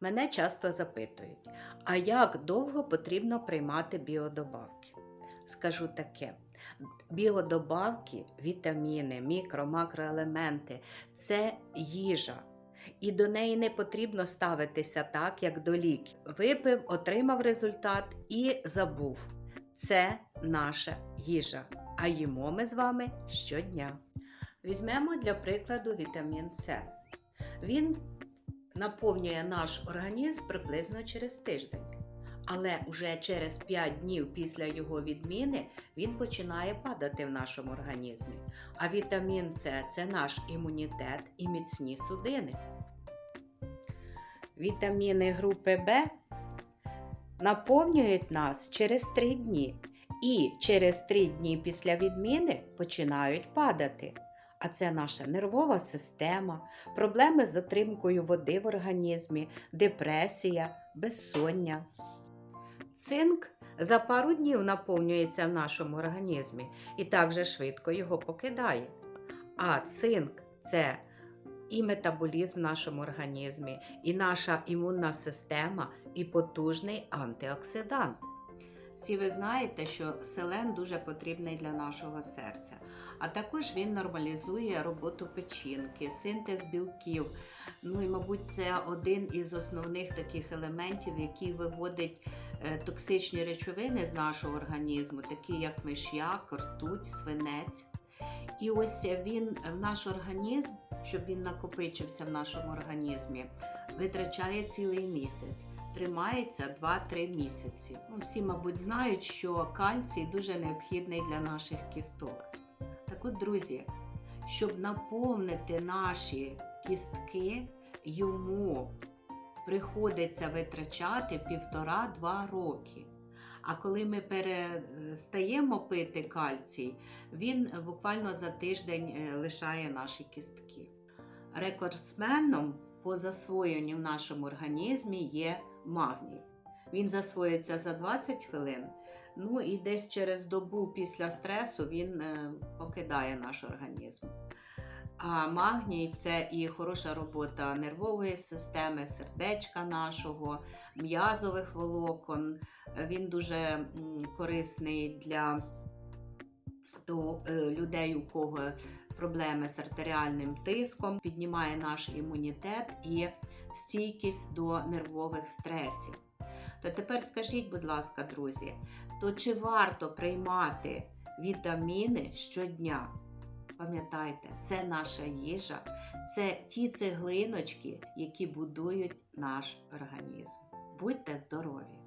Мене часто запитують, а як довго потрібно приймати біодобавки? Скажу таке: біодобавки, вітаміни, мікро, макроелементи це їжа. І до неї не потрібно ставитися так, як до ліків. Випив, отримав результат і забув. Це наша їжа. А їмо ми з вами щодня. Візьмемо для прикладу вітамін С. Він наповнює наш організм приблизно через тиждень. Але вже через 5 днів після його відміни він починає падати в нашому організмі. А вітамін С це наш імунітет і міцні судини. Вітаміни групи В наповнюють нас через 3 дні. І через 3 дні після відміни починають падати. А це наша нервова система, проблеми з затримкою води в організмі, депресія, безсоння. Цинк за пару днів наповнюється в нашому організмі і так же швидко його покидає. А цинк це і метаболізм в нашому організмі, і наша імунна система, і потужний антиоксидант. Всі ви знаєте, що селен дуже потрібний для нашого серця, а також він нормалізує роботу печінки, синтез білків. Ну і, мабуть, це один із основних таких елементів, який виводить е, токсичні речовини з нашого організму, такі як миш'як, ртуть, свинець. І ось він в наш організм, щоб він накопичився в нашому організмі, витрачає цілий місяць тримається 2-3 місяці. Ну, всі, мабуть, знають, що кальцій дуже необхідний для наших кісток. Так от, друзі, щоб наповнити наші кістки, йому приходиться витрачати півтора-два роки. А коли ми перестаємо пити кальцій, він буквально за тиждень е, лишає наші кістки. Рекордсменом по засвоєнню в нашому організмі є магній. Він засвоюється за 20 хвилин. Ну і десь через добу після стресу він е, покидає наш організм. А магній це і хороша робота нервової системи, сердечка нашого, м'язових волокон. Він дуже корисний для е, людей, у кого проблеми з артеріальним тиском, піднімає наш імунітет і стійкість до нервових стресів. То тепер скажіть, будь ласка, друзі, то чи варто приймати вітаміни щодня? Пам'ятайте, це наша їжа, це ті цеглиночки, які будують наш організм. Будьте здорові!